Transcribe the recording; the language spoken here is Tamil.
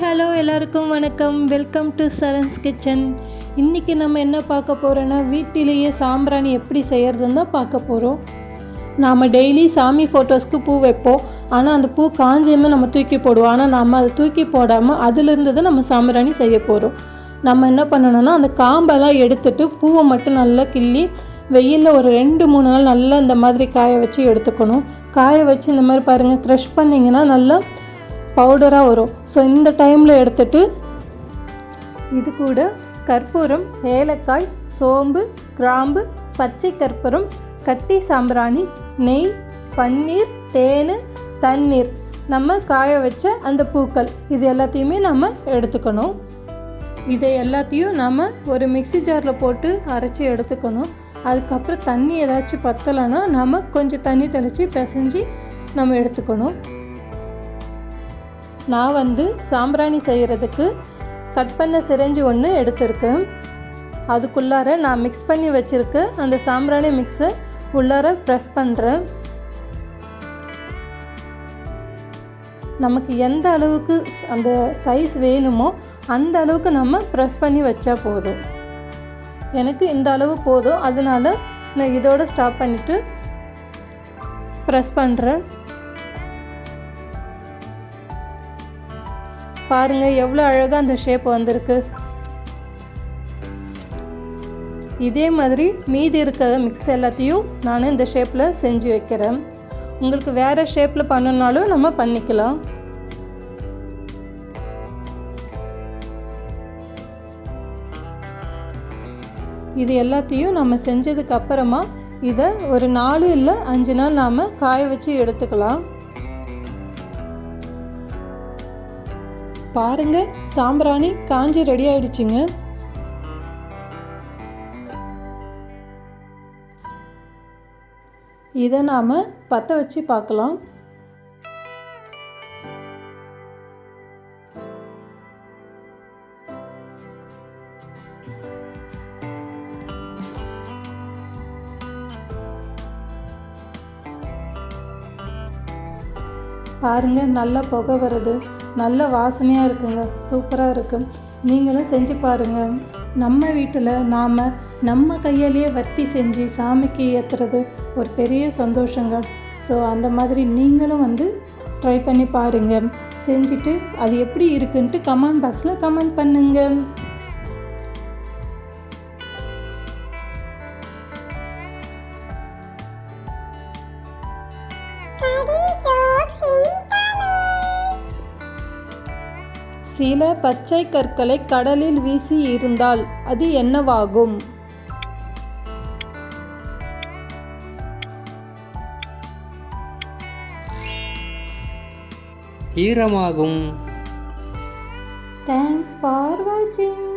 ஹலோ எல்லாருக்கும் வணக்கம். வெல்கம் டு சரன்ஸ் கிச்சன் இன்றைக்கி நம்ம என்ன பார்க்க போகிறோன்னா வீட்டிலேயே சாம்பிராணி எப்படி செய்கிறதுன்னு தான் பார்க்க போகிறோம் நாம் டெய்லி சாமி ஃபோட்டோஸ்க்கு பூ வைப்போம். ஆனால் அந்த பூ காஞ்சியுமே நம்ம தூக்கி போடுவோம். ஆனால் நம்ம அதை தூக்கி போடாமல் அதிலிருந்து தான் நம்ம சாம்பிராணி செய்ய போகிறோம் நம்ம என்ன பண்ணணும்னா அந்த காம்பெல்லாம் எடுத்துட்டு பூவை மட்டும் நல்லா கிள்ளி வெயிலில் ஒரு ரெண்டு மூணு நாள் நல்லா இந்த மாதிரி காய வச்சு எடுத்துக்கணும். காய வச்சு இந்த மாதிரி பாருங்கள் க்ரஷ் பண்ணிங்கன்னா நல்லா பவுடராக வரும். ஸோ இந்த டைமில் எடுத்துட்டு இது கூட கற்பூரம் ஏலக்காய் சோம்பு கிராம்பு பச்சை கற்பூரம் கட்டி சாம்பிராணி நெய் பன்னீர் தேன் தண்ணீர். நம்ம காய வச்ச அந்த பூக்கள். இது எல்லாத்தையுமே நம்ம எடுத்துக்கணும். இதை எல்லாத்தையும் நம்ம ஒரு மிக்சி ஜாரில் போட்டு அரைச்சி எடுத்துக்கணும். அதுக்கப்புறம் தண்ணி ஏதாச்சும் பத்தலைன்னா நம்ம கொஞ்சம் தண்ணி தெளித்து பிசைஞ்சு நம்ம எடுத்துக்கணும். நான் வந்து சாம்பிராணி செய்கிறதுக்கு கட் பண்ண சிரஞ்சு ஒன்று எடுத்திருக்கேன். அதுக்குள்ளார நான் மிக்ஸ் பண்ணி வச்சுருக்க அந்த சாம்பிராணி மிக்ஸை உள்ளார ப்ரெஸ் பண்ணுறேன் நமக்கு எந்த அளவுக்கு அந்த சைஸ் வேணுமோ அந்த அளவுக்கு நம்ம ப்ரெஸ் பண்ணி வச்சா போதும். எனக்கு இந்த அளவு போதும். அதனால நான் இதோட ஸ்டாப் பண்ணிவிட்டு ப்ரெஸ் பண்ணுறேன் பாருங்க எவ்வளோ அழகாக அந்த ஷேப் வந்திருக்கு. இதே மாதிரி மீதி இருக்க மிக்ஸ் எல்லாத்தையும் நான் இந்த ஷேப்பில் செஞ்சு வைக்கிறேன். உங்களுக்கு வேறு ஷேப்பில் பண்ணணுனாலும் நம்ம பண்ணிக்கலாம். இது எல்லாத்தையும் நம்ம செஞ்சதுக்கு அப்புறமா இதை ஒரு நாலு இல்லை அஞ்சு நாள் நாம் காய வச்சு எடுத்துக்கலாம். பாருங்க சாம்பிராணி காஞ்சி ரெடி ஆயிடுச்சுங்க. இதை நாம் பற்ற வச்சு பார்க்கலாம். பாருங்க நல்லா புகை வருது. நல்ல வாசனையாக இருக்குங்க. சூப்பராக இருக்கும் நீங்களும் செஞ்சு பாருங்கள் நம்ம வீட்டில் நாம் நம்ம கையாலேயே வத்தி செஞ்சு சாமிக்கு ஏற்றுறது ஒரு பெரிய சந்தோஷங்க. ஸோ அந்த மாதிரி நீங்களும் வந்து ட்ரை பண்ணி பாருங்கள் செஞ்சுட்டு அது எப்படி இருக்குன்ட்டு கமெண்ட் பாக்ஸில் கமெண்ட் பண்ணுங்கள் சில பச்சை கற்களை கடலில் வீசி இருந்தால் அது என்னவாகும்? ஈரமாகும். தேங்க்ஸ் ஃபார் வாட்சிங்